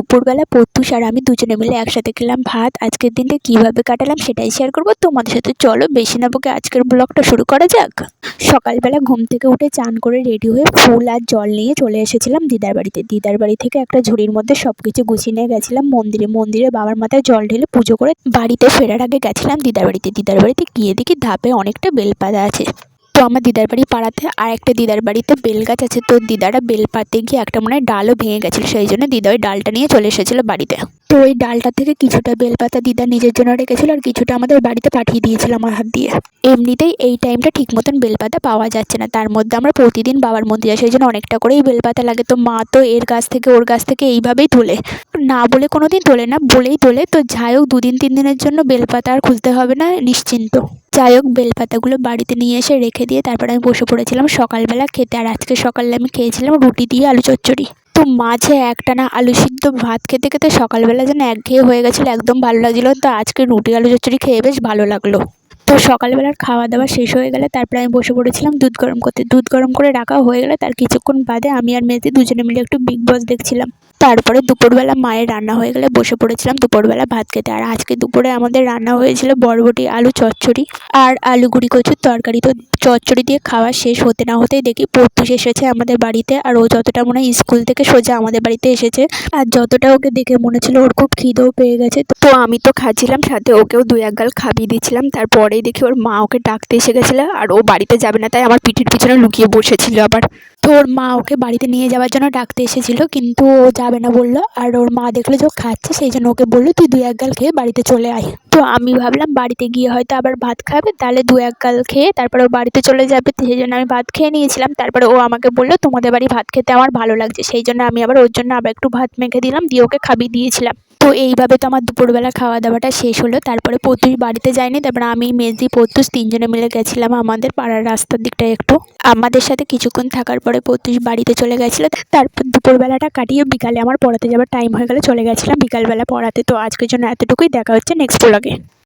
দুপুরবেলা প্রত্যুষ আর আমি দুজনে মিলে একসাথে খেলাম ভাত। আজকের দিনটা কীভাবে কাটালাম সেটাই শেয়ার করব। তোমাদের সাথে চলো, বেশি না বকে আজকের ব্লগটা শুরু করা যাক। সকালবেলা ঘুম থেকে উঠে চান করে রেডি হয়ে ফুল আর জল নিয়ে চলে এসেছিলাম দিদার বাড়িতে। দিদার বাড়ি থেকে একটা ঝুড়ির মধ্যে সব কিছু গুছিয়ে নিয়ে গেছিলাম মন্দিরে। মন্দিরে বাবার মাথায় জল ঢেলে পুজো করে বাড়িতে ফেরার আগে গেছিলাম দিদার বাড়িতে। দিদার বাড়িতে গিয়ে দেখি ধাপে অনেকটা বেলপাতা আছে। তো আমার দিদার বাড়ি পাড়াতে, আর একটা দিদার বাড়িতে বেল গাছ আছে, তো দিদারা বেল পাতে গিয়ে একটা মনে হয় ডালও ভেঙে গেছিল, সেই জন্য দিদা ওই ডালটা নিয়ে চলে এসেছিল বাড়িতে। তো ওই ডালটা থেকে কিছুটা বেলপাতা দিদা নিজের জন্য রেখেছিল আর কিছুটা আমাদের বাড়িতে পাঠিয়ে দিয়েছিল আমার হাত দিয়ে। এমনিতেই এই টাইমটা ঠিক মতন বেলপাতা পাওয়া যাচ্ছে না। তার মধ্যে আমরা প্রতিদিন বাবার মন্দিরে যাই সেই জন্য অনেকটা করেই বেলপাতা লাগে। তো মা তো এর গাছ থেকে, ওর গাছ থেকে এইভাবেই তোলে। না বলে কোনো দিন তোলে না, বলেই তোলে। তো যাই হোক, দুদিন, তিন দিনের জন্য বেলপাতা আর খুঁজতে হবে না, নিশ্চিন্ত। যাই হোক, বেলপাতাগুলো বাড়িতে নিয়ে এসে রেখে দিয়ে তারপরে আমি বসে পড়েছিলাম সকালবেলা খেতে। আর আজকে সকালে আমি খেয়েছিলাম রুটি দিয়ে আলু চচ্চড়ি। তো মাঝে একটানা আলু সিদ্ধ ভাত খেতে খেতে সকালবেলা যেন একঘেয়ে হয়ে গেছিল, একদম ভালো লাগছিল। তো আজকে রুটি, আলু চচ্চড়ি খেয়ে বেশ ভালো লাগল। তো সকালবেলার খাওয়া দাওয়া শেষ হয়ে গেলে তারপরে আমি বসে পড়েছিলাম দুধ গরম করতে। দুধ গরম করে রাখা হয়ে গেলে তার কিছুক্ষণ বাদে আমি আর মেয়েতে দুজনে মিলে একটু বিগ বস দেখছিলাম। তারপরে দুপুরবেলা মায়ের রান্না হয়ে গেলে বসে পড়েছিলাম দুপুরবেলা ভাত খেতে। আর আজকে দুপুরে আমাদের রান্না হয়েছিল বরবটি, আলু, চচ্চড়ি আর আলু গুঁড়ি কচুর তরকারি। তো চচ্চড়ি দিয়ে খাওয়া শেষ হতে না হতেই দেখি পড়তুস এসেছে আমাদের বাড়িতে আর ও যতটা মনে হয় স্কুল থেকে সোজা আমাদের বাড়িতে এসেছে। আর যতটা ওকে দেখে মনে ছিল ওর খুব খিদেও পেয়ে গেছে। তো আমি তো খাচ্ছিলাম, সাথে ওকেও দুই এক গাল খাবিয়ে দিচ্ছিলাম। তারপরেই দেখি ওর মা ওকে ডাকতে এসে গেছিল আর ও বাড়িতে যাবে না, তাই আমার পিঠের পিছনে লুকিয়ে বসেছিল আবার। ওর মা ওকে বাড়িতে নিয়ে যাওয়ার জন্য ডাকতে এসেছিল, কিন্তু ও যাবে না বলল। আর ওর মা দেখল যে ও খাচ্ছে, সেই জন্য ওকে বলল, তুই দুই এক গাল খেয়ে বাড়িতে চলে আয়। তো আমি ভাবলাম, বাড়িতে গিয়ে হয়তো আবার ভাত খাবে, তাহলে দু এক গাল খেয়ে তারপরে ও বাড়িতে চলে যাবে। সেই জন্য আমি ভাত খেয়ে নিয়েছিলাম। তারপরে ও আমাকে বলল, তোমাদের বাড়ি ভাত খেতে আমার ভালো লাগছে। সেই জন্য আমি আবার ওর জন্য আবার একটু ভাত মেখে দিলাম, দিয়ে ওকে খাবিয়ে দিয়েছিলাম। তো এইভাবে তো আমার দুপুরবেলা খাওয়া দাওয়াটা শেষ হলো। তারপরে পতুষ বাড়িতে যায়নি তারপরে আমি মেজি পতুষ তিনজনে মিলে গেছিলাম আমাদের পাড়ার রাস্তার দিকটা একটু। আমাদের সাথে কিছুক্ষণ থাকার পরে পতুষ বাড়িতে চলে গেছিল। তারপর দুপুরবেলাটা কাটিয়ে বিকালে আমার পড়াতে যাওয়ার টাইম হয়ে গেলে চলে গেছিলাম। বিকালবেলা পড়াতে। তো আজকের জন্য এতটুকুই। দেখা হচ্ছে নেক্সট ব্লগে